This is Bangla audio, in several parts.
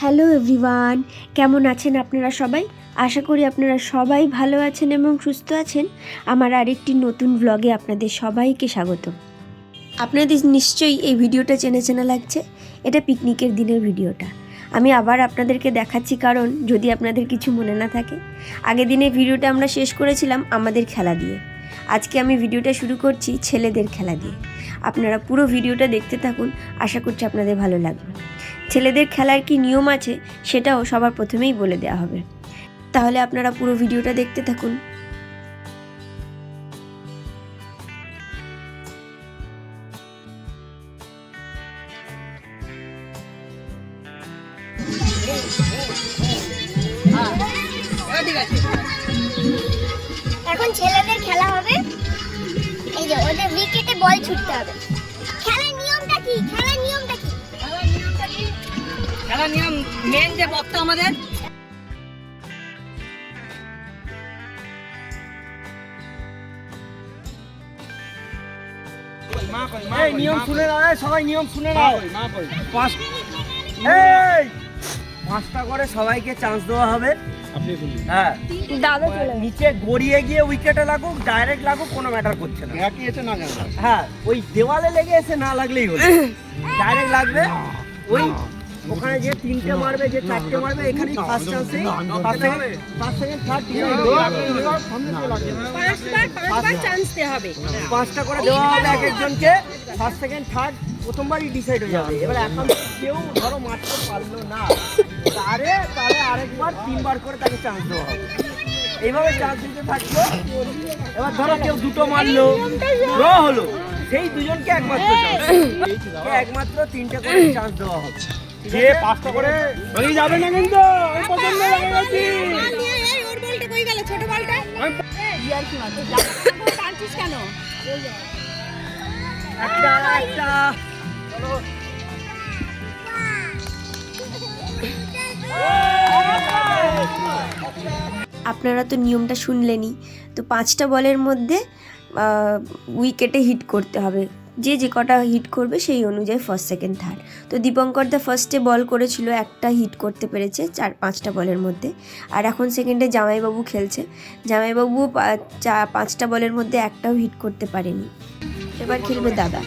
হ্যালো এভরিওয়ান, কেমন আছেন আপনারা সবাই? আশা করি আপনারা সবাই ভালো আছেন এবং সুস্থ আছেন। আমার আরেকটি নতুন ব্লগে আপনাদের সবাইকে স্বাগত। আপনাদের নিশ্চয়ই এই ভিডিওটা চেনা চেনা লাগছে। এটা পিকনিকের দিনের ভিডিওটা। আমি আবার আপনাদেরকে দেখাচ্ছি কারণ যদি আপনাদের কিছু মনে না থাকে, আগের দিনে ভিডিওটা আমরা শেষ করেছিলাম আমাদের খেলা দিয়ে। আজকে আমি ভিডিওটা শুরু করছি ছেলেদের খেলা দিয়ে। আপনারা পুরো ভিডিওটা দেখতে থাকুন, আশা করছি আপনাদের ভালো লাগবে। ছেলেদের খেলার কি নিয়ম আছে সেটাও সবার প্রথমেই বলে দেওয়া হবে। তাহলে আপনারা পুরো ভিডিওটা দেখতে থাকুন। এই নিয়ম শুনে নাও সবাই নিয়ম শুনে নাও পাঁচ এই! পাঁচটা করে সবাইকে চান্স দেওয়া হবে। হ্যাঁ। দাদা নিচে গড়িয়ে গিয়ে উইকেটে লাগুক ডাইরেক্ট লাগুক কোনো ম্যাটার করছে না। হ্যাঁ ওই দেওয়ালে লেগে এসে না লাগলেই হলো। ডাইরেক্ট লাগবে ওই ওখানে যে তিনটে মারবে যে চারটে মারবে এখানে ফার্স্ট চান্সে ফার্স্ট সেকেন্ড থার্ড পাঁচটা করে দেওয়া হবে এক একজনকে। ফার্স্ট সেকেন্ড থার্ড প্রথমবারই ডিসাইড হয়ে যাবে। এবার এখন কেউ ধরো মারতে পারল না তারে তাহলে আরেকবার তিনবার করে তাকে চান্স দেওয়া হবে। এইভাবে চান্স দিতে থাকল। এবার ধরো কেউ দুটো মারলো ড্র হলো। সেই দুজনকে একমাত্র। একমাত্র তিনটে করে চান্স দেওয়া হবে। যে পাঁচটা করে যাবে না কিন্তু পছন্দ লাগে গেছি আপনারা তো নিয়মটা শুনলেনই, তো পাঁচটা বলের মধ্যে উইকেটে হিট করতে হবে। যে যে কটা হিট করবে সেই অনুযায়ী ফার্স্ট সেকেন্ড থার্ড তো দীপঙ্কর দা ফার্স্টে বল করেছিল, একটা হিট করতে পেরেছে চার, পাঁচটা বলের মধ্যে। আর এখন সেকেন্ডে জামাইবাবু খেলছে। জামাইবাবুও পা- চা- পাঁচটা বলের মধ্যে একটাও হিট করতে পারেনি। এবার খেলবে দাদা।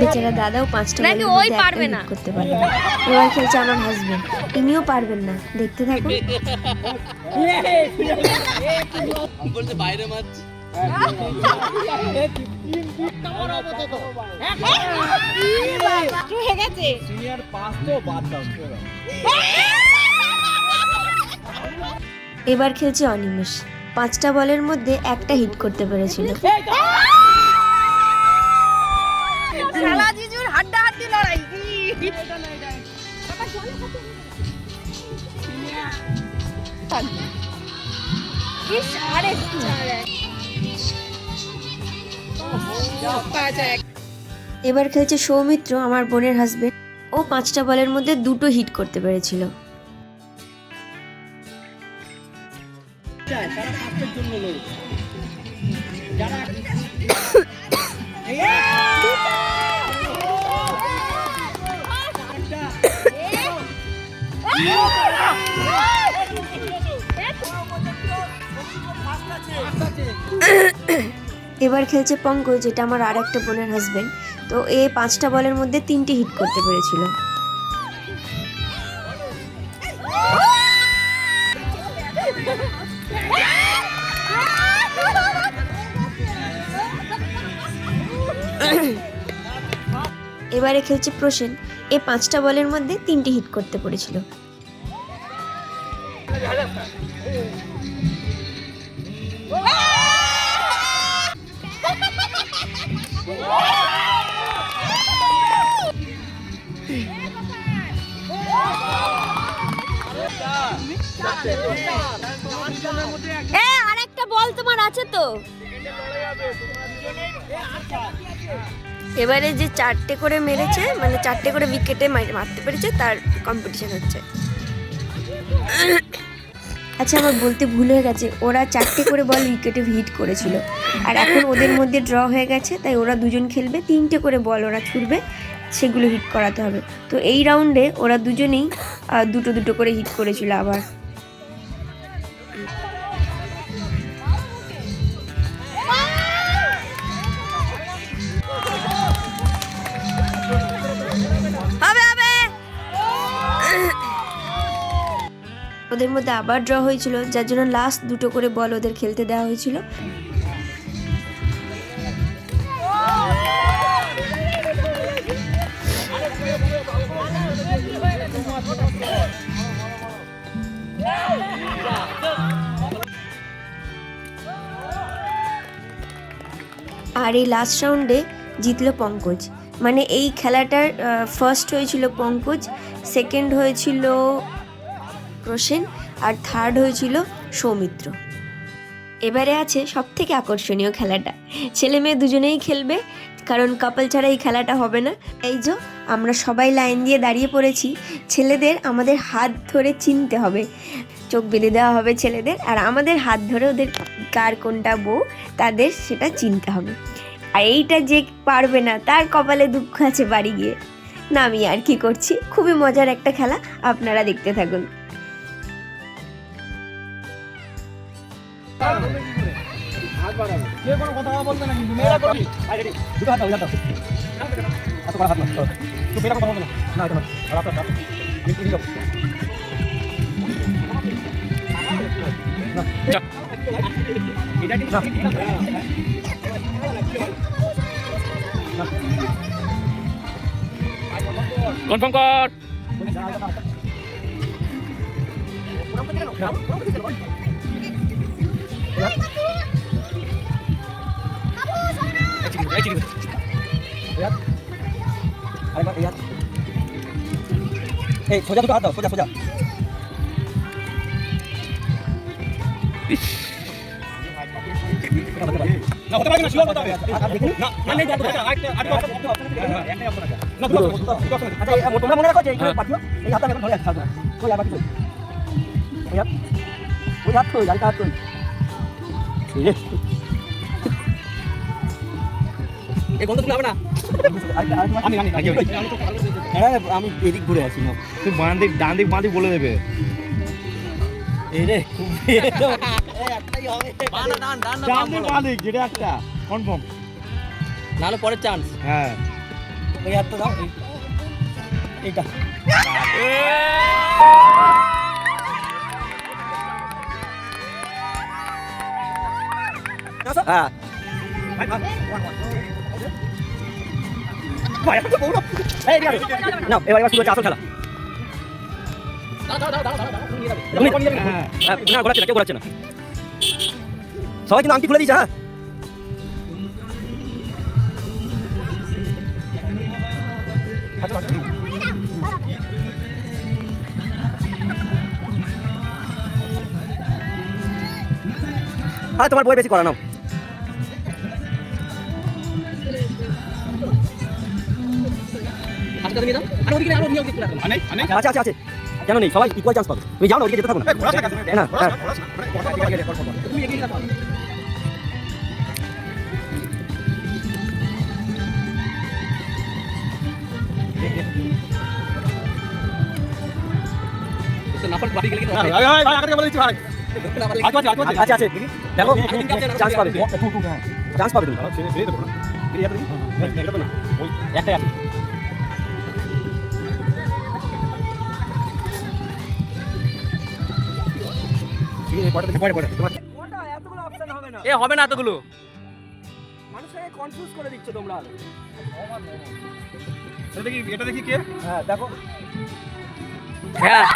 বেচারা দাদাও পাঁচটা মধ্যে একটা hit করতে পারবে না? এবার খেলছে আমার হাজবেন্ড ইনিও পারবেন না দেখতে থাকুন। সিনিয়র পাস তো বাদ দাও। এবার খেলছে অনিমেষ। পাঁচটা বলের মধ্যে একটা হিট করতে পেরেছিল। এবার খেলছে সৌমিত্র আমার বোনের হাজবেন্ড ও পাঁচটা বলের মধ্যে দুটো হিট করতে পেরেছিল। খেলছে পঙ্কজ যেটা আমার আর একটা বোনের হাজবেন্ড তো এ পাঁচটা বলের মধ্যে তিনটে হিট করতে পেরেছিল। এবারে খেলছে প্রসেন। এ পাঁচটা বলের মধ্যে তিনটি হিট করতে পেরেছিল। আরেকটা বল তোমার আছে তো। এবারে যে চারটে করে মেরেছে মানে চারটে করে উইকেটে মারতে পেরেছে, তার কম্পিটিশন হচ্ছে। আচ্ছা আমার বলতে ভুল হয়ে গেছে। ওরা চারটে করে বল উইকেটে হিট করেছিল। আর এখন ওদের মধ্যে ড্র হয়ে গেছে, তাই ওরা দুজন খেলবে, তিনটে করে বল ওরা ছুড়বে। সেগুলো হিট করাতে হবে। তো এই রাউন্ডে ওরা দুজনেই দুটো দুটো করে হিট করেছিল আবার। ওদের মধ্যে আবার ড্র হয়েছিল, যার জন্য লাস্ট দুটো করে বল ওদের খেলতে দেওয়া হয়েছিল। আর এই লাস্ট রাউন্ডে জিতলো পঙ্কজ। মানে এই খেলাটার ফার্স্ট হয়েছিল পঙ্কজ সেকেন্ড হয়েছিল প্রসেন আর থার্ড হয়েছিল সৌমিত্র। এবারে আছে সব থেকে আকর্ষণীয় খেলাটা। ছেলে মেয়ে দুজনেই খেলবে, কারণ কাপল ছাড়া এই খেলাটা হবে না। এই যে, আমরা সবাই লাইন দিয়ে দাঁড়িয়ে পড়েছি, ছেলেদের আমাদের হাত ধরে চিনতে হবে। চোখ বেঁধে দেওয়া হবে ছেলেদের। আর আমাদের হাত ধরে ওদের কার কোনটা বউ, তাদের সেটা চিনতে হবে। আর এইটা যে পারবে না, তার কপালে দুঃখ আছে বাড়ি গিয়ে। না, আমি আর কি করছি? খুবই মজার একটা খেলা, আপনারা দেখতে থাকুন। কথা না কনফার্ম কর এই সোজা দুটো হাত দাও সোজা সোজা। আমি এদিক ঘুরে আছি না। তুই বাঁ দিক ডান দিক বাঁ দিক বলে দেবে। এই রে একটা কনফার্ম নাহলে পরের চান্স হ্যাঁ। ওই হাতটা দাও এইটা। হ্যাঁ। নাও এবার এবার শুরু হচ্ছে আসল খেলা। তুমি- না, ঘোরাচ্ছে না, কেউ ঘোরাচ্ছে না। সবাই কিন্তু আংটি খুলে দিয়েছে হ্যাঁ আরে তোমার বই বেশি করা নাও আছে আছে আছে কেন নেই? সবাই ইকুয়াল চান্স পাবে। তুমি যাও না ওদিকে যেতে থাকো না। না আছে আছে দেখো চান্স পাবে চান্স পাবে তুমি। এ হবে না এতগুলো। মানুষকে কনফিউজ করে দিচ্ছ তোমরা। এটা দেখি এটা দেখি কে? হ্যাঁ দেখো। হ্যাঁ।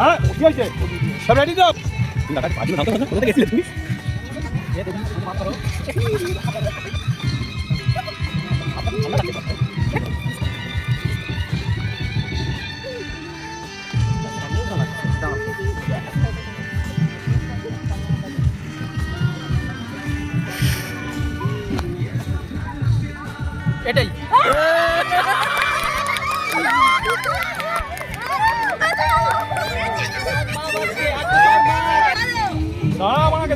হ্যাঁ কি হয়েছে? সব রেডি তো? গেছিলে তুমি? না,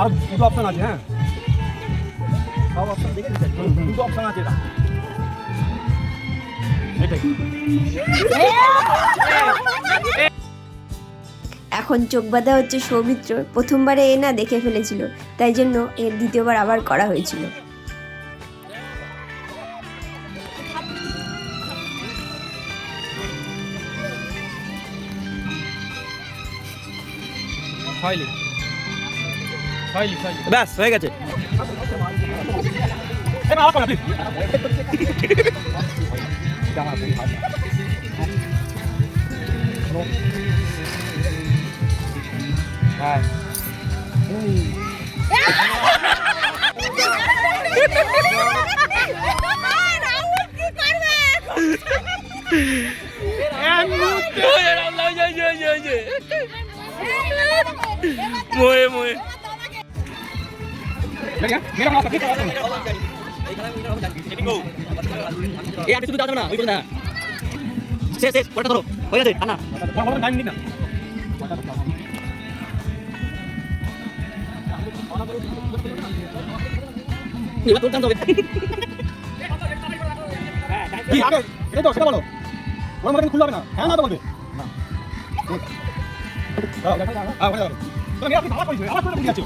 আর দুটো অপশন আছে হ্যাঁ সব অপশন দেখে দুটো অপশন আছে এটা এখন চোখ বাঁধা হচ্ছে সৌমিত্র। প্রথমবারে এ না দেখে ফেলেছিল, তাই জন্য এর দ্বিতীয়বার আবার করা হয়েছিল। ব্যাস হয়ে গেছে। এবার করো, please। হ্যাঁ মোয়ে মোয়ে দেখে, মেরে মাথা, ঠিক আছে। এই আগে শুধু যাবে না ওই না শেষ শেষ পরে ধরো হয়ে গেছে বড় time নিন না। এবার তোর টানতে হবে আগে, এটা তো, সেটা বলো। ওর মধ্যে খুলতে হবে না। হ্যাঁ, না তো বলবে। দাঁড়াও, হ্যাঁ, ওখানে দাঁড়াও। তুমি মেরে আপনি ভালো করেছ, আমার করে বুঝে আছো।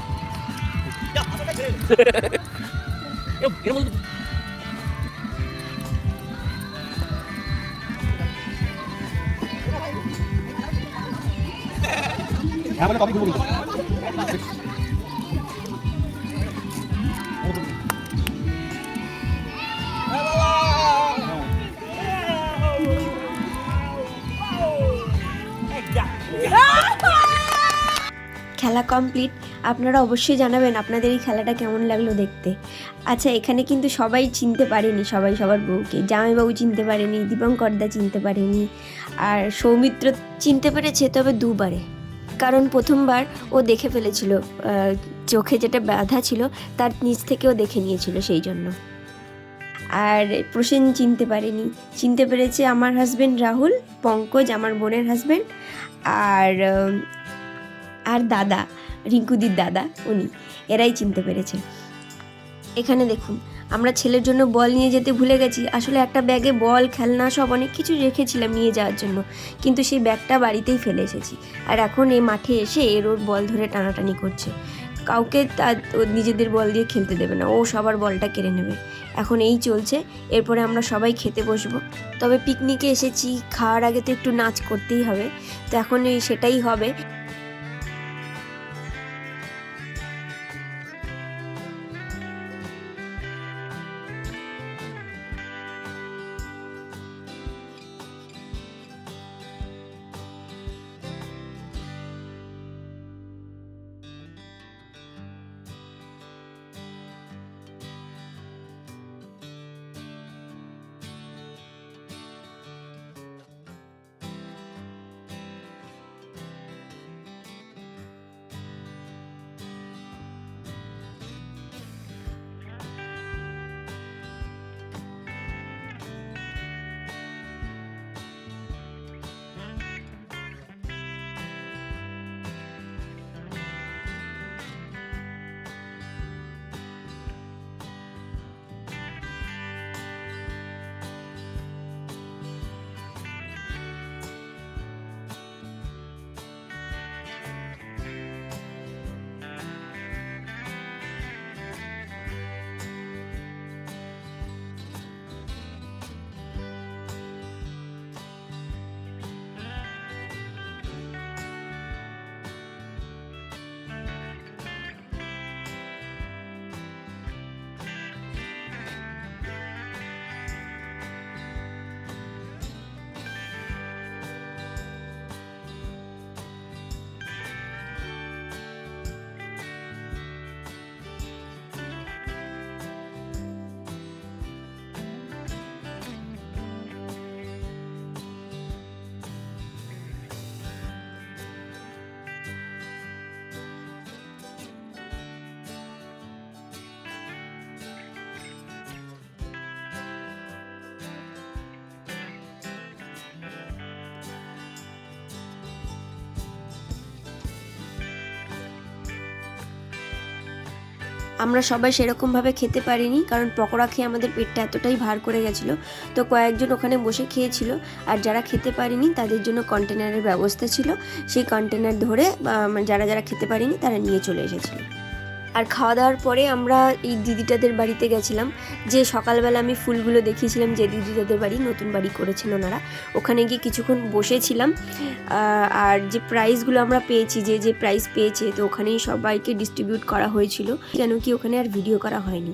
এর মধ্যে হ্যাঁ বলে তবেই খুলবো খেলা কমপ্লিট আপনারা অবশ্যই জানাবেন আপনাদের এই খেলাটা কেমন লাগল দেখতে। আচ্ছা এখানে কিন্তু সবাই চিনতে পারেনি, সবাই সবার বউকে। জামাইবাবু চিনতে পারেনি দীপঙ্করদা চিনতে পারেনি, আর সৌমিত্র চিনতে পেরেছে তবে দুবারে। কারণ প্রথমবার ও দেখে ফেলেছিল চোখে যেটা বাধা ছিল, তার নিচ থেকে ও দেখে নিয়েছিল সেই জন্য। আর প্রসেন চিনতে পারেনি। চিনতে পেরেছে আমার হাজব্যান্ড রাহুল, পঙ্কজ আমার বোনের হাজব্যান্ড আর আর দাদা, রিঙ্কুদির দাদা, উনি, এরাই চিনতে পেরেছে। এখানে দেখুন, আমরা ছেলের জন্য বল নিয়ে যেতে ভুলে গেছি। আসলে একটা ব্যাগে বল, খেলনা, সব অনেক কিছু রেখেছিলাম নিয়ে যাওয়ার জন্য। কিন্তু সেই ব্যাগটা বাড়িতেই ফেলে এসেছি। আর এখন এই মাঠে এসে এর ওর বল ধরে টানাটানি করছে। কাউকে তার নিজেদের বল দিয়ে খেলতে দেবে না। ও সবার বলটা কেড়ে নেবে। এখন এই চলছে, এরপরে আমরা সবাই খেতে বসবো। তবে পিকনিকে এসেছি, খাওয়ার আগে তো একটু নাচ করতেই হবে। তো এখন সেটাই হবে। আমরা সবাই সেরকমভাবে খেতে পারিনি, কারণ পকোড়া খেয়ে আমাদের পেটটা এতটাই ভার করে গেছিল। তো কয়েকজন ওখানে বসে খেয়েছিল, আর যারা খেতে পারিনি তাদের জন্য কন্টেনারের ব্যবস্থা ছিল। সেই কন্টেনার ধরে যারা যারা খেতে পারিনি তারা নিয়ে চলে এসেছিল। আর খাওয়া দাওয়ার পরে আমরা এই দিদিটাদের বাড়িতে গেছিলাম। যে সকালবেলা আমি ফুলগুলো দেখিয়েছিলাম যে দিদিটাদের বাড়ি, নতুন বাড়ি করেছেন ওনারা। ওখানে গিয়ে কিছুক্ষণ বসেছিলাম আর যে প্রাইজগুলো আমরা পেয়েছি, যে যে প্রাইজ পেয়েছে, তো ওখানেই সবাইকে ডিস্ট্রিবিউট করা হয়েছিল। কেন কি ওখানে আর ভিডিও করা হয়নি।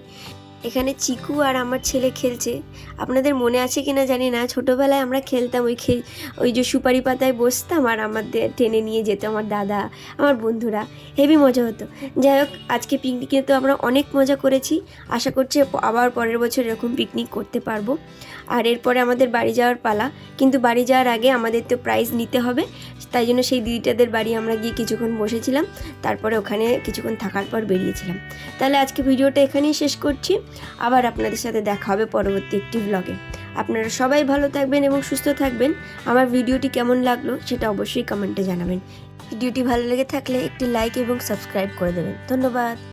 এখানে চিকু আর আমার ছেলে খেলছে। আপনাদের মনে আছে কিনা জানি না। ছোটোবেলায় আমরা খেলতাম ওই খেল ওই যে সুপারি পাতায় বসতাম আর আমাদের টেনে নিয়ে যেত আমার দাদা, আমার বন্ধুরা। হেভি মজা হতো। যাই হোক, আজকে পিকনিকে তো আমরা অনেক মজা করেছি। আশা করছি আবার পরের বছর এরকম পিকনিক করতে পারব। আর এরপরে আমাদের বাড়ি যাওয়ার পালা। কিন্তু বাড়ি যাওয়ার আগে আমাদের তো প্রাইজ নিতে হবে, তাই জন্য সেই দিদিটাদের বাড়ি আমরা গিয়ে কিছুক্ষণ বসেছিলাম, তারপরে ওখানে কিছুক্ষণ থাকার পর বেরিয়েছিলাম। তাহলে আজকে ভিডিওটা এখানেই শেষ করছি, আবার আপনাদের সাথে দেখা হবে পরবর্তী একটি ব্লগে আপনারা সবাই ভালো থাকবেন এবং সুস্থ থাকবেন। আমার ভিডিওটি কেমন লাগল সেটা অবশ্যই কমেন্টে জানাবেন। ভিডিওটি ভালো লেগে থাকলে একটি লাইক এবং সাবস্ক্রাইব করে দেবেন। ধন্যবাদ।